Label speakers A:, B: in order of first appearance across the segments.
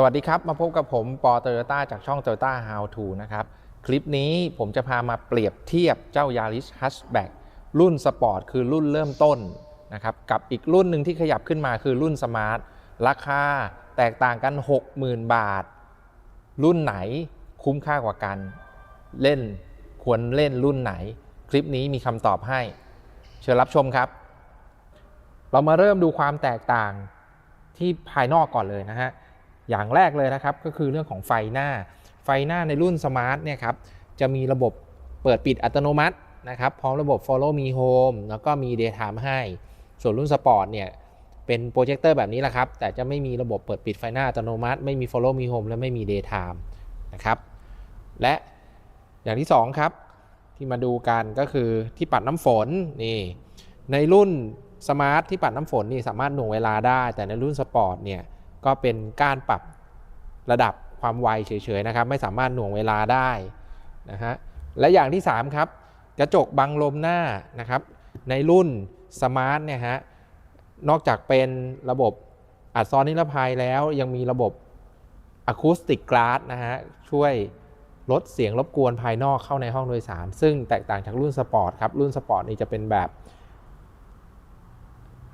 A: สวัสดีครับ มาพบกับผมปอเตอร์ต้าจากช่อง Toyota How to นะครับ คลิปนี้ผมจะพามาเปรียบเทียบเจ้า Yaris Hatchback รุ่นสปอร์ตคือรุ่นเริ่มต้นนะครับ กับอีกรุ่นหนึ่งที่ขยับขึ้นมาคือรุ่นสมาร์ทราคาแตกต่างกัน 60,000 บาท รุ่นไหนคุ้มค่ากว่ากัน เล่นควรเล่นรุ่นไหน คลิปนี้มีคำตอบให้ เชิญรับชมครับ เรามาเริ่มดูความแตกต่างที่ภายนอกก่อนเลยนะฮะ อย่างแรกเลยนะครับก็คือเรื่องของไฟหน้า ไฟหน้าในรุ่นสมาร์ทเนี่ยครับจะมีระบบเปิดปิดอัตโนมัตินะครับพร้อมระบบ Follow Me Home แล้วก็มี Daytime ให้ ส่วนรุ่นสปอร์ตเนี่ยเป็นโปรเจคเตอร์แบบนี้แหละครับ แต่จะไม่มีระบบเปิดปิดไฟหน้าอัตโนมัติ ไม่มี Follow Me Home และไม่มี Daytime นะครับและอย่างที่ 2 ครับ ที่มาดูกันก็คือที่ปัดน้ำฝนนี่ในรุ่นสมาร์ทที่ปัดน้ำฝนนี่สามารถหน่วงเวลาได้ แต่ในรุ่นสปอร์ตเนี่ย ก็เป็นการปรับระดับความไวเฉยๆนะครับ ไม่สามารถหน่วงเวลาได้นะฮะและอย่างที่ 3 ครับ กระจกบังลมหน้านะครับ ในรุ่นสมาร์ทเนี่ยฮะนอกจากเป็นระบบอัดซ้อนนิรภัยแล้วยังมีระบบอะคูสติกก a าสนะฮะช่วยลดเสียงรบกวนภายนอกเข้าในห้องโดยสาร ซึ่งแตกต่างจากรุ่นสปอร์ตครับ รุ่นสปอร์ตนี่จะเป็นแบบ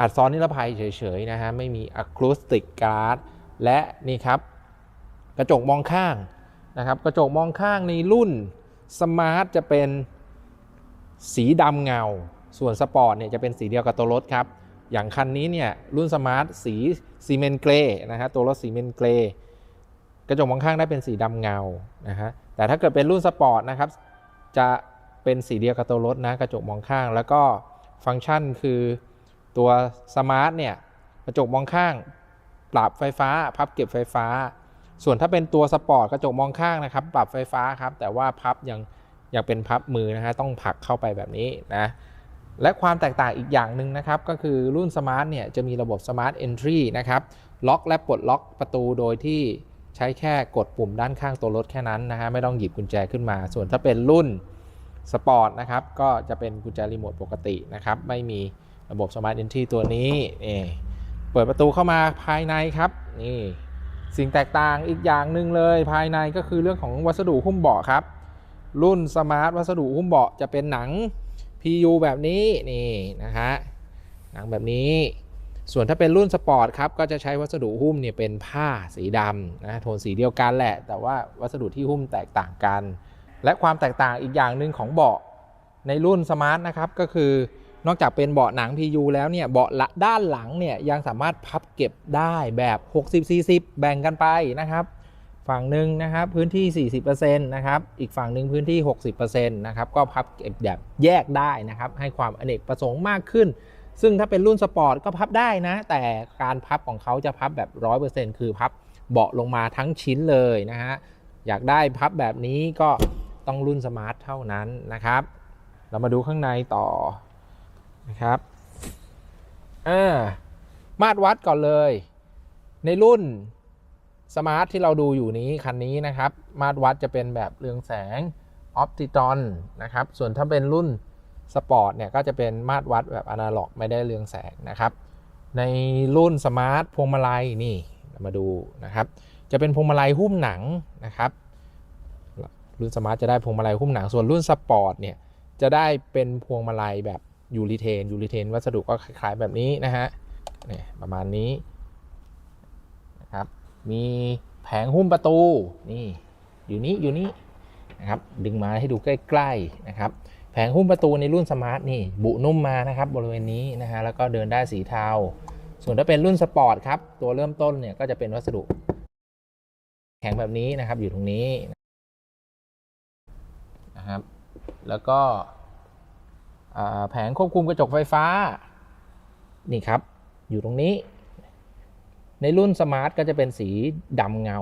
A: อัดซ้อนนิรภัยเฉยๆนะฮะไม่มีอะคูสติกก a าสและนี่ครับ กระจกมองข้างนะครับ กระจกมองข้างในรุ่นสมาร์ทจะเป็นสีดำเงา ส่วนสปอร์ตเนี่ยจะเป็นสีเดียวกับตัวรถครับ อย่างคันนี้เนี่ยรุ่นสมาร์ทสีซีเมนเกรนะฮะตัวรถซีเมนเกรกระจกมองข้างได้เป็นสีดำเงานะฮะแต่ถ้าเกิดเป็นรุ่นสปอร์ตนะครับจะเป็นสีเดียวกับตัวรถนะกระจกมองข้าง แล้วก็ฟังก์ชันคือ ตัวสมาร์ทเนี่ยกระจกมองข้างปรับไฟฟ้าพับเก็บไฟฟ้า ส่วนถ้าเป็นตัวสปอร์ตกระจกมองข้างนะครับ ปรับไฟฟ้าครับ แต่ว่าพับยังยังเป็นพับมือนะฮะต้องผลักเข้าไปแบบนี้นะและความแตกต่างอีกอย่างหนึ่งนะครับ ก็คือรุ่นสมาร์ทเนี่ยจะมีระบบ Smart Entry นะครับล็อกและปลดล็อกประตูโดยที่ใช้แค่กดปุ่มด้านข้างตัวรถแค่นั้นนะฮะไม่ต้องหยิบกุญแจขึ้นมา ส่วนถ้าเป็นรุ่นสปอร์ตนะครับก็จะเป็นกุญแจรีโมทปกตินะครับไม่มี ระบบ Smart Entry ตัวนี้นี่เปิดประตูเข้ามาภายในครับนี่สิ่งแตกต่างอีกอย่างหนึ่งเลยภายในก็คือเรื่องของวัสดุหุ้มเบาะครับ รุ่นสมาร์ทวัสดุหุ้มเบาะจะเป็นหนัง PU แบบนี้นี่นะฮะหนังแบบนี้ ส่วนถ้าเป็นรุ่นสปอร์ตครับก็จะใช้วัสดุหุ้มเนี่ยเป็นผ้าสีดำนะโทนสีเดียวกันแหละ แต่ว่าวัสดุที่หุ้มแตกต่างกัน และความแตกต่างอีกอย่างหนึ่งของเบาะในรุ่นสมาร์ทนะครับก็คือ นอกจากเป็นเบาะหนัง PU แล้วเนี่ยเบาะละด้านหลังเนี่ยยังสามารถพับเก็บได้แบบ 60-40 แบ่งกันไปนะครับฝั่งหนึ่งนะครับพื้นที่ 40%นะครับอีกฝั่งหนึ่งพื้นที่ 60%นะครับก็พับเก็บแบบแยกได้นะครับให้ความอเนกประสงค์มากขึ้น ซึ่งถ้าเป็นรุ่นสปอร์ตก็พับได้นะ แต่การพับของเขาจะพับแบบ 100%คือพับเบาะลงมาทั้งชิ้นเลยนะฮะอยากได้พับแบบนี้ก็ต้องรุ่นสมาร์ทเท่านั้นนะครับ เรามาดูข้างในต่อ นะครับอ่ามาตรวัดก่อนเลย ในรุ่นสมาร์ทที่เราดูอยู่นี้คันนี้นะครับ มาตรวัดจะเป็นแบบเรืองแสงออปติตอนนะครับ ส่วนถ้าเป็นรุ่นสปอร์ตเนี่ยก็จะเป็นมาตรวัดแบบอนาล็อกไม่ได้เรืองแสงนะครับ ในรุ่นสมาร์ทพวงมาลัยนี่มาดูนะครับ จะเป็นพวงมาลัยหุ้มหนังนะครับ รุ่นสมาร์ทจะได้พวงมาลัยหุ้มหนัง ส่วนรุ่นสปอร์ตเนี่ยจะได้เป็นพวงมาลัยแบบ ยูริเทนยูริเทนวัสดุก็คล้ายๆแบบนี้นะฮะเนี่ยประมาณนี้นะครับมีแผงหุ้มประตูนี่อยู่นี้อยู่นี้นะครับดึงมาให้ดูใกล้ๆนะครับแผงหุ้มประตูในรุ่นสมาร์ทนี่บุนุ่มมานะครับบริเวณนี้นะฮะแล้วก็เดินได้สีเทาส่วนถ้าเป็นรุ่นสปอร์ตครับตัวเริ่มต้นเนี่ยก็จะเป็นวัสดุ แข็งแบบนี้นะครับอยู่ตรงนี้นะครับ แล้วก็ แผงควบคุมกระจกไฟฟ้า นี่ครับ อยู่ตรงนี้ ในรุ่นสมาร์ทก็จะเป็นสีดำเงา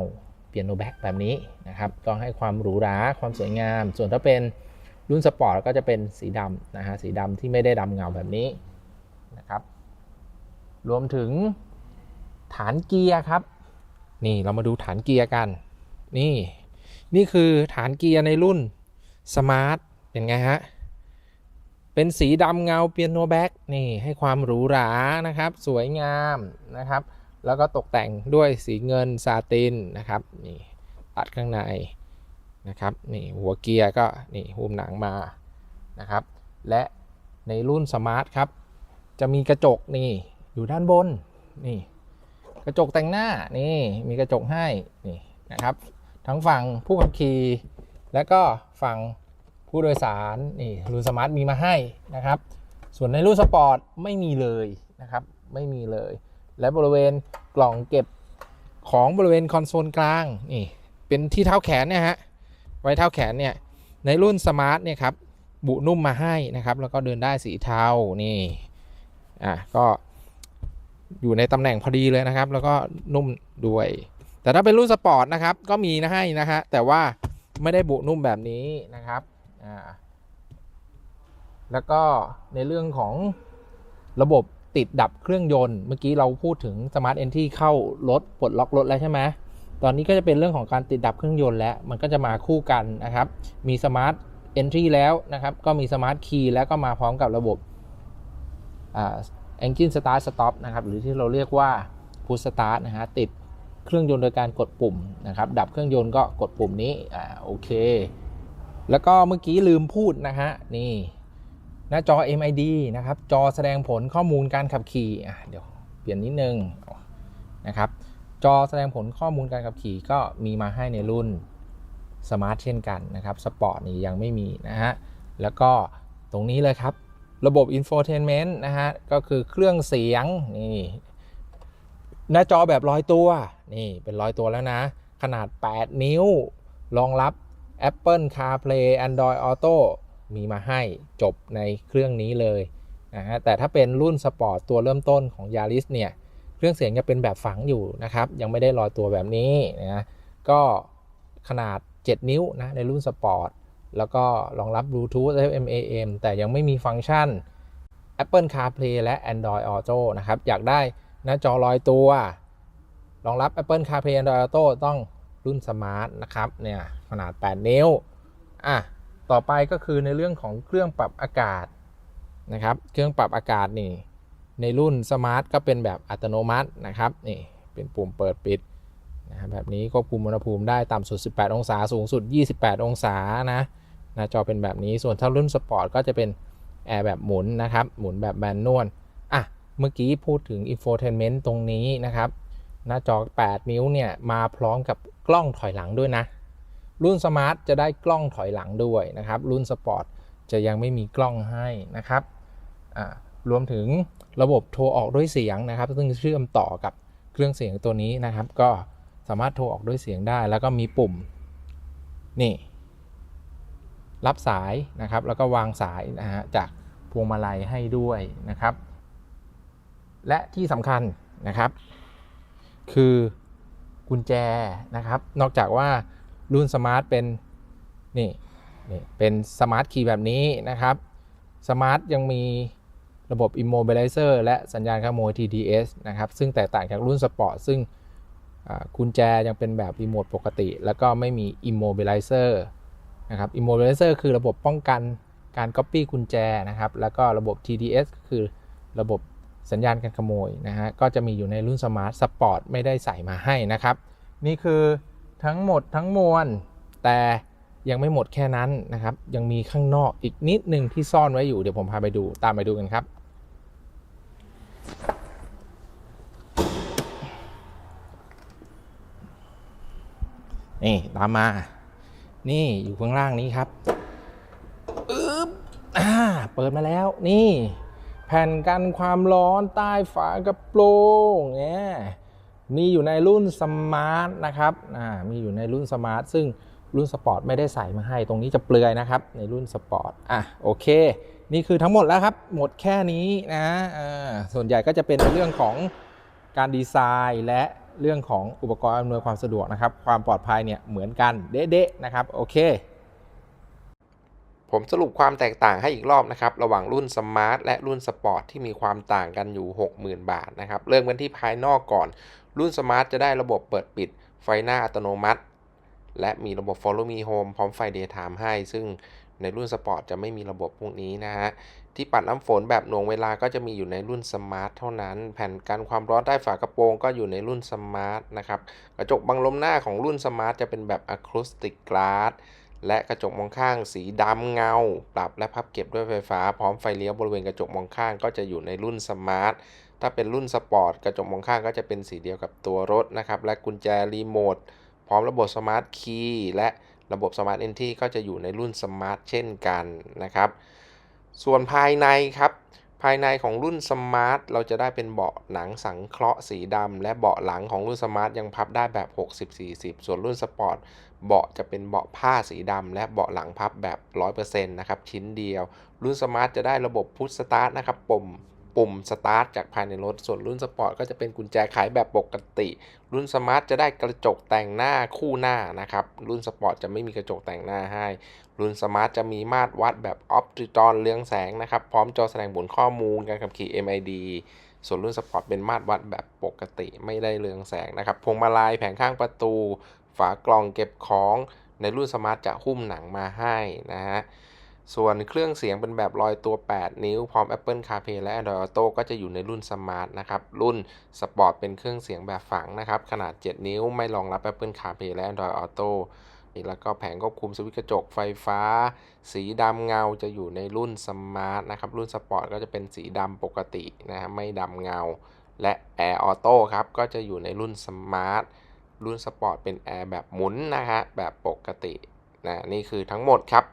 A: เปียโนแบ็กแบบนี้นะครับ ก็ให้ความหรูหราความสวยงาม ส่วนถ้าเป็นรุ่นสปอร์ตก็จะเป็นสีดำนะฮะสีดำที่ไม่ได้ดำเงาแบบนี้นะครับ รวมถึงฐานเกียร์ครับ นี่เรามาดูฐานเกียร์กัน นี่ นี่คือฐานเกียร์ในรุ่นสมาร์ทเป็นไงฮะ เป็นสีดำเงาเปียโนแบ็กนี่ให้ความหรูหรานะครับ สวยงามนะครับ แล้วก็ตกแต่งด้วยสีเงินซาตินนะครับนี่ตัดข้างในนะครับนี่หัวเกียร์ก็นี่หุ้มหนังมานะครับ และในรุ่นสมาร์ทครับ จะมีกระจกนี่อยู่ด้านบนนี่ กระจกแต่งหน้านี่มีกระจกให้นี่นะครับ ทั้งฝั่งผู้ขับขี่และก็ฝั่ง ผู้โดยสารนี่รุ่นสมาร์ทมีมาให้นะครับ ส่วนในรุ่นสปอร์ตไม่มีเลยนะครับ ไม่มีเลย และบริเวณกล่องเก็บของบริเวณคอนโซลกลางนี่เป็นที่เท้าแขนเนี่ยฮะไว้เท้าแขนเนี่ยในรุ่นสมาร์ทเนี่ยครับบุนุ่มมาให้นะครับ แล้วก็เดินได้สีเทานี่อะก็อยู่ในตำแหน่งพอดีเลยนะครับ แล้วก็นุ่มด้วย แต่ถ้าเป็นรุ่นสปอร์ตนะครับ ก็มีนะให้นะฮะแต่ว่าไม่ได้บุนุ่มแบบนี้นะครับ อ่าแล้วก็ในเรื่องของระบบติดดับเครื่องยนต์ เมื่อกี้เราพูดถึง Smart Entry เข้ารถปลดล็อกรถแล้วใช่ไหมตอนนี้ก็จะเป็นเรื่องของการติดดับเครื่องยนต์แล้ว มันก็จะมาคู่กันนะครับ มี Smart Entry แล้วนะครับ ก็มี Smart Key แล้วก็มาพร้อมกับระบบอ่า Engine Start Stop นะครับ หรือที่เราเรียกว่า Push Start นะฮะ ติดเครื่องยนต์โดยการกดปุ่มนะครับ ดับเครื่องยนต์ก็กดปุ่มนี้ อ่า โอเค แล้วก็เมื่อกี้ลืมพูดนะฮะนี่หน้าจอ MID นะครับ จอแสดงผลข้อมูลการขับขี่อะเดี๋ยวเปลี่ยนนิดนึงนะครับ จอแสดงผลข้อมูลการขับขี่ก็มีมาให้ในรุ่นสมาร์ทเช่นกันนะครับสปอร์ตนี่ยังไม่มีนะฮะแล้วก็ตรงนี้เลยครับ ระบบ Infotainment นะฮะก็คือเครื่องเสียงนี่หน้าจอแบบร้อยตัวนี่เป็นร้อยตัวแล้วนะ ขนาด 8 นิ้วรองรับ Apple CarPlay Android Auto มีมาให้จบในเครื่องนี้เลยนะฮะแต่ถ้าเป็นรุ่นสปอร์ตตัวเริ่มต้นของ Yaris เนี่ย เครื่องเสียงจะเป็นแบบฝังอยู่นะครับ ยังไม่ได้ลอยตัวแบบนี้นะก็ขนาด 7 นิ้วนะในรุ่นสปอร์ตแล้วก็รองรับ Bluetooth FM AM แต่ยังไม่มีฟังก์ชัน Apple CarPlay และ Android Auto นะครับ อยากได้หน้าจอลอยตัว รองรับ Apple CarPlay Android Auto ต้องรุ่นสมาร์ทนะครับเนี่ย ขนาด 8 นิ้วอะต่อไปก็คือในเรื่องของเครื่องปรับอากาศนะครับ เครื่องปรับอากาศนี่ ในรุ่นสมาร์ทก็เป็นแบบอัตโนมัตินะครับนี่เป็นปุ่มเปิดปิดนะครับแบบนี้ควบคุมอุณหภูมิได้ต่ำสุด 18 องศา สูงสุด 28 องศานะหน้าจอเป็นแบบนี้ส่วนถ้ารุ่นสปอร์ตก็จะเป็นแอร์แบบหมุนนะครับ หมุนแบบแมนนวลอะเมื่อกี้พูดถึง infotainment ตรงนี้นะครับ หน้าจอ 8 นิ้วเนี่ย มาพร้อมกับกล้องถอยหลังด้วยนะ รุ่นสมาร์ทจะได้กล้องถอยหลังด้วยนะครับ รุ่นสปอร์ตจะยังไม่มีกล้องให้นะครับรวมถึงระบบโทรออกด้วยเสียงนะครับ ซึ่งเชื่อมต่อกับเครื่องเสียงตัวนี้นะครับ ก็สามารถโทรออกด้วยเสียงได้ แล้วก็มีปุ่มนี่รับสายนะครับ แล้วก็วางสายนะฮะจากพวงมาลัยให้ด้วยนะครับ และที่สำคัญนะครับ คือกุญแจนะครับ นอกจากว่า รุ่นสมาร์ทเป็นนี่นี่เป็นสมาร์ทคีย์แบบนี้นะครับสมาร์ทยังมีระบบ Immobilizer และสัญญาณขโมย TTS นะครับ ซึ่งแตกต่างจากรุ่นสปอร์ตซึ่งกุญแจยังเป็นแบบรีโมทปกติ แล้วก็ไม่มี Immobilizer นะครับ Immobilizer คือระบบป้องกันการ Copy กุญแจนะครับ แล้วก็ระบบ TTS ก็คือระบบสัญญาณการขโมยนะฮะ ก็จะมีอยู่ในรุ่นสมาร์ทสปอร์ตไม่ได้ใส่มาให้นะครับ นี่คือ ทั้งหมดทั้งมวลแต่ยังไม่หมดแค่นั้นนะครับ ยังมีข้างนอกอีกนิดหนึ่งที่ซ่อนไว้อยู่เดี๋ยวผมพาไปดูตามไปดูกันครับ นี่ตามมา นี่อยู่ข้างล่างนี้ครับอึ๊บอ่าเปิดมาแล้วนี่ แผ่นกันความร้อนใต้ฝากระโปรงเนี่ย มีอยู่ในรุ่นสมาร์ทนะครับอ่ามีอยู่ในรุ่นสมาร์ทซึ่งรุ่นสปอร์ตไม่ได้ใส่มาให้ ตรงนี้จะเปลือยนะครับ ในรุ่นสปอร์ตอะโอเค นี่คือทั้งหมดแล้วครับ หมดแค่นี้นะอ่าส่วนใหญ่ก็จะเป็นในเรื่องของการดีไซน์และเรื่องของอุปกรณ์อำนวยความสะดวกนะครับ ความปลอดภัยเนี่ยเหมือนกันเด๊ะๆนะครับ โอเค ผมสรุปความแตกต่างให้อีกรอบนะครับ ระหว่างรุ่นสมาร์ทและรุ่นสปอร์ตที่มีความต่างกันอยู่ 60,000 บาทนะครับ เริ่มกันที่ภายนอกก่อน รุ่นสมาร์ทจะได้ระบบเปิดปิด ไฟหน้าอัตโนมัติ และมีระบบ Follow Me Home พร้อมไฟ Daytime ให้ ซึ่งในรุ่นสปอร์ตจะไม่มีระบบพวกนี้นะฮะ ที่ปัดน้ำฝนแบบหน่วงเวลาก็จะมีอยู่ในรุ่นสมาร์ทเท่านั้น แผ่นกันความร้อนใต้ฝากระโปรงก็อยู่ในรุ่นสมาร์ทนะครับ กระจกบังลมหน้าของรุ่นสมาร์ทจะเป็นแบบอะคูสติกก a าส และกระจกมองข้างสีดำเงา ปรับและพับเก็บด้วยไฟฟ้า พร้อมไฟเลี้ยวบริเวณกระจกมองข้างก็จะอยู่ในรุ่นสมาร์ทถ้าเป็นรุ่นสปอร์ตกระจกมองข้างก็จะเป็นสีเดียวกับตัวรถนะครับ และกุญแจรีโมทพร้อมระบบสมาร์ทคีย์และระบบสมาร์ทเอนทีก็จะอยู่ในรุ่นสมาร์ทเช่นกันนะครับ ส่วนภายในครับ ภายในของรุ่นสมาร์ทเราจะได้เป็นเบาะหนังสังเคราะห์สีดำและเบาะหลังของรุ่นสมาร์ทยังพับได้แบบ 60-40 ส่วนรุ่นสปอร์ตเบาะจะเป็นเบาะผ้าสีดำและเบาะหลังพับแบบ 100%นะครับชิ้นเดียว รุ่นสมาร์ทจะได้ระบบพุชสตาร์ทนะครับปุ่ม ปุ่มสตาร์ทจากภายในรถ ส่วนรุ่นสปอร์ตก็จะเป็นกุญแจไขแบบปกติ รุ่นสมาร์ทจะได้กระจกแต่งหน้าคู่หน้านะครับ รุ่นสปอร์ตจะไม่มีกระจกแต่งหน้าให้ รุ่นสมาร์ทจะมีมาตรวัดแบบออปติตอนเรืองแสงนะครับ พร้อมจอแสดงผลข้อมูลการขับขี่ MID ส่วนรุ่นสปอร์ตเป็นมาตรวัดแบบปกติไม่ได้เรืองแสงนะครับ พวงมาลัยแผงข้างประตู ฝากล่องเก็บของ ในรุ่นสมาร์ทจะหุ้มหนังมาให้นะฮะ ส่วนเครื่องเสียงเป็นแบบลอยตัว 8 นิ้ว พร้อม Apple CarPlay และ Android Auto ก็จะอยู่ในรุ่นสมาร์ทนะครับ รุ่นสปอร์ตเป็นเครื่องเสียงแบบฝังนะครับ ขนาด 7 นิ้ว ไม่รองรับ Apple CarPlay และ Android Auto แล้วก็แผงควบคุมสวิตช์กระจกไฟฟ้า สีดำเงาจะอยู่ในรุ่นสมาร์ทนะครับ รุ่นสปอร์ตก็จะเป็นสีดำปกตินะฮะไม่ดำเงา และ Air Auto ครับ ก็จะอยู่ในรุ่นสมาร์ทรุ่นสปอร์ตเป็นแอร์แบบหมุนนะฮะแบบปกตินะนี่คือทั้งหมดครับ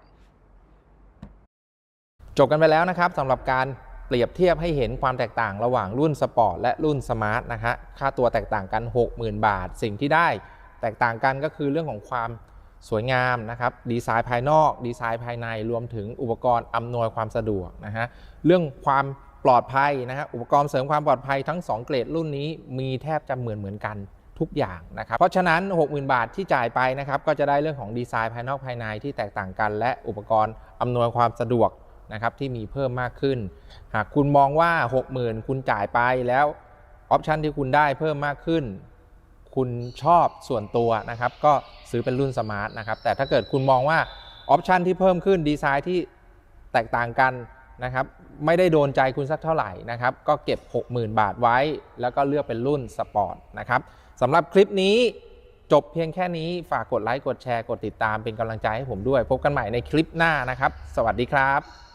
A: จบกันไปแล้วนะครับสำหรับการเปรียบเทียบให้เห็นความแตกต่างระหว่างรุ่นสปอร์ตและรุ่นสมาร์ทนะฮะค่าตัวแตกต่างกัน 60,000 บาท สิ่งที่ได้แตกต่างกันก็คือเรื่องของความสวยงามนะครับดีไซน์ภายนอก ดีไซน์ภายในรวมถึงอุปกรณ์อำนวยความสะดวกนะฮะเรื่องความปลอดภัยนะฮะอุปกรณ์เสริมความปลอดภัยทั้ง 2 เกรดรุ่นนี้มีแทบจะเหมือนเหมือนกันทุกอย่างนะครับ เพราะฉะนั้น 60,000 บาทที่จ่ายไปนะครับก็จะได้เรื่องของดีไซน์ภายนอกภายในที่แตกต่างกัน และอุปกรณ์อำนวยความสะดวก นะครับที่มีเพิ่มมากขึ้น หากคุณมองว่า 60,000 คุณจ่ายไปแล้วออปชันที่คุณได้เพิ่มมากขึ้น คุณชอบส่วนตัวนะครับก็ซื้อเป็นรุ่นสมาร์ทนะครับแต่ถ้าเกิดคุณมองว่าออปชันที่เพิ่มขึ้นดีไซน์ที่แตกต่างกันนะครับไม่ได้โดนใจคุณสักเท่าไหร่นะครับก็เก็บ 60,000 บาทไว้ แล้วก็เลือกเป็นรุ่นสปอร์ตนะครับสำหรับคลิปนี้จบเพียงแค่นี้ฝากกดไลค์ กดแชร์ กดติดตามเป็นกำลังใจให้ผมด้วย พบกันใหม่ในคลิปหน้านะครับ สวัสดีครับ